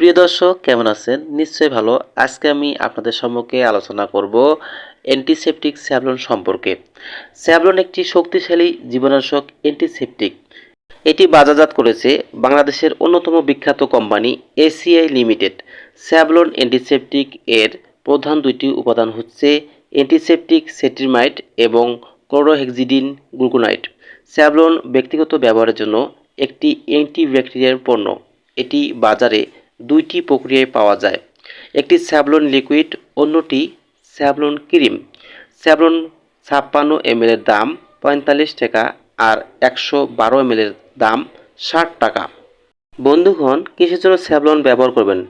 প্রিয় দর্শক, কেমন আছেন? নিশ্চয়ই ভালো। আজকে আমি আপনাদের সম্মুখে আলোচনা করব অ্যান্টিসেপটিক স্যাভলন সম্পর্কে। স্যাভলন একটি শক্তিশালী জীবনাশক অ্যান্টিসেপটিক এটি বাজারজাত করেছে বাংলাদেশের অন্যতম বিখ্যাত company ACI limited. Savlon antiseptic এর প্রধান দুইটি উপাদান হচ্ছে অ্যান্টিসেপটিক সেট্রিমাইড এবং ক্লোরোহেক্সিডিন গ্লুকোনাইট স্যাভলন ব্যক্তিগত ব্যবহারের জন্য একটি অ্যান্টিব্যাকটেরিয়াল পণ্য। এটি বাজারে দুইটি প্রক্রিয়ায় পাওয়া যায়। একটি স্যাভলন লিকুইড, অন্যটি স্যাভলন ক্রিম। স্যাভলন ছাপ্পান্ন এমএলের দাম পঁয়তাল্লিশ টাকা আর একশো বারো এমএলের দাম ষাট টাকা। বন্ধুগণ, কিসের জন্য স্যাভলন ব্যবহার করবেন?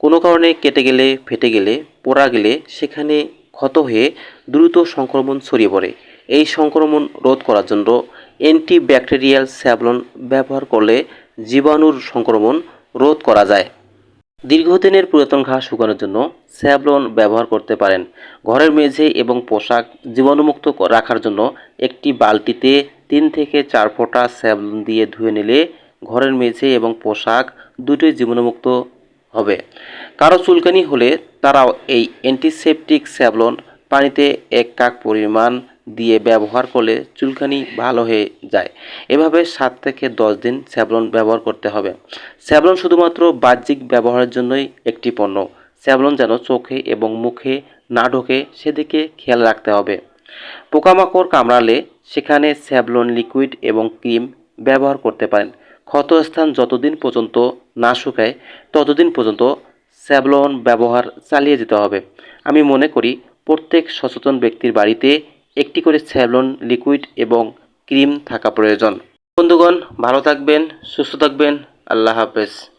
কোনো কারণে কেটে গেলে, ফেটে গেলে, পোড়া গেলে সেখানে ক্ষত হয়ে দ্রুত সংক্রমণ ছড়িয়ে পড়ে। এই সংক্রমণ রোধ করার জন্য অ্যান্টিব্যাকটেরিয়াল স্যাভলন ব্যবহার করলে জীবাণুর সংক্রমণ রোধ করা যায়। দীর্ঘদিনের পুরাতন ঘাস শুকানোর জন্য স্যাভলন ব্যবহার করতে পারেন। ঘরের মেঝে এবং পোশাক জীবাণুমুক্ত রাখার জন্য একটি বালতিতে তিন থেকে চার ফোঁটা স্যাভলন দিয়ে ধুয়ে নিলে ঘরের মেঝে এবং পোশাক দুটোই জীবাণুমুক্ত হবে। কারও চুলকানি হলে তারাও এই অ্যান্টিসেপটিক স্যাভলন পানিতে এক কাক পরিমাণ দিয়ে ব্যবহার করলে চুলকানি ভালো হয়ে যায়। এভাবে সাত থেকে দশ দিন স্যাভলন ব্যবহার করতে হবে। স্যাভলন শুধুমাত্র বাহ্যিক ব্যবহারের জন্যই একটি পণ্য। স্যাভলন যেন চোখে এবং মুখে না ঢোকে, সেদিকে খেয়াল রাখতে হবে। পোকামাকড় কামড়ালে সেখানে স্যাভলন লিকুইড এবং ক্রিম ব্যবহার করতে পারেন। ক্ষতস্থান যতদিন পর্যন্ত না শুকায়, ততদিন পর্যন্ত স্যাভলন ব্যবহার চালিয়ে যেতে হবে। আমি মনে করি, প্রত্যেক সচেতন ব্যক্তির বাড়িতে একটি করে স্যাভলন, লিকুইড এবং ক্রিম থাকা প্রয়োজন। বন্ধুগণ, ভালো থাকবেন, সুস্থ থাকবেন। আল্লাহ হাফেজ।